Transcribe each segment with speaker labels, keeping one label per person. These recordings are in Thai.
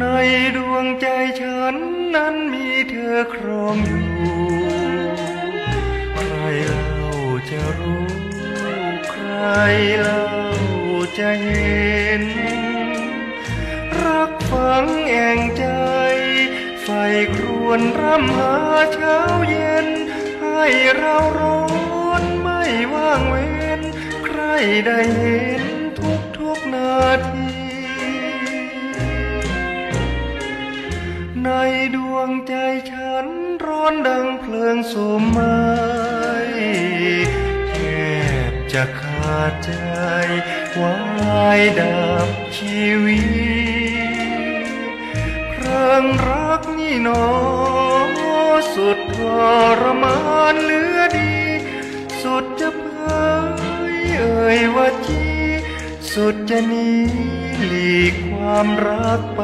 Speaker 1: ในดวงใจฉันนั้นมีเธอครองอยู่ใครเล่าจะรู้ ใครเล่าจะเห็น รักฝังแอ่งใจไฟครวนร่ำหาเช้าเย็น ให้เราร้อนไม่ว่างเว้น ใครได้เห็นทุกทุกนาที ในดวงใจฉันร้อนดังเพลิงสุมไหม้แทบจะขาดใจวายดับชีวิตเพลิงรักนี่นอสุดทรมานเหลือดี สุดจะเผยเอ่ยว่าจีสุดจะหนีหลีกความรักไป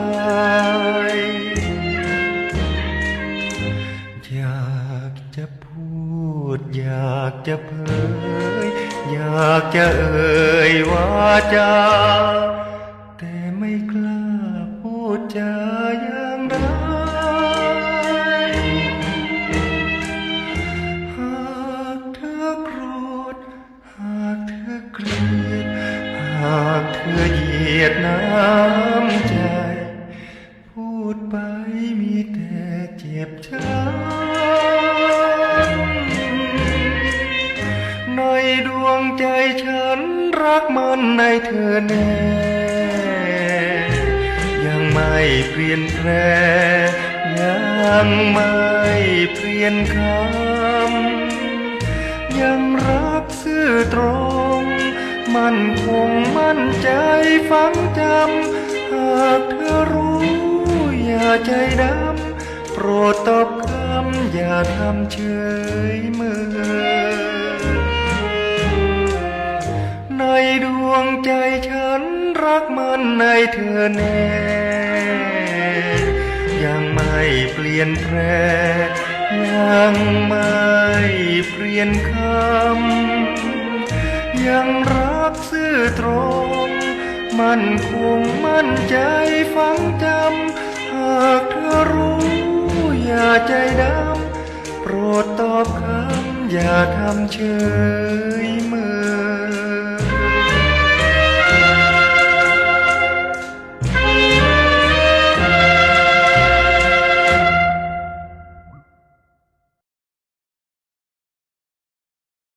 Speaker 1: ากจะเผย อยากจะเอ่ยว่าจา แต่ไม่กล้าพูดจาอย่างไรหากเธอโกรธหากเธอเกลียดหากเธอเหยียดน้ำใจ พูดไปมีแต่เจ็บช้ำ ใจฉันรักมันในเธอแน่ ยังไม่เปลี่ยนแปลยังไม่เปลี่ยนคำยังรักซื่อตรง มันคงมั่นใจฝังจำหากเธอรู้อย่าใจดำโปรดตอบคำอย่าทำเฉยเมื่อ ใจฉันรักมันในเธอแน่ ยังไม่เปลี่ยนแปลยังไม่เปลี่ยนคำ ยังรักซื่อตรง มันคงมั่นใจฝังจำ หากเธอรู้อย่าใจดำ โปรดตอบคำอย่าทำเฉยเมื่อ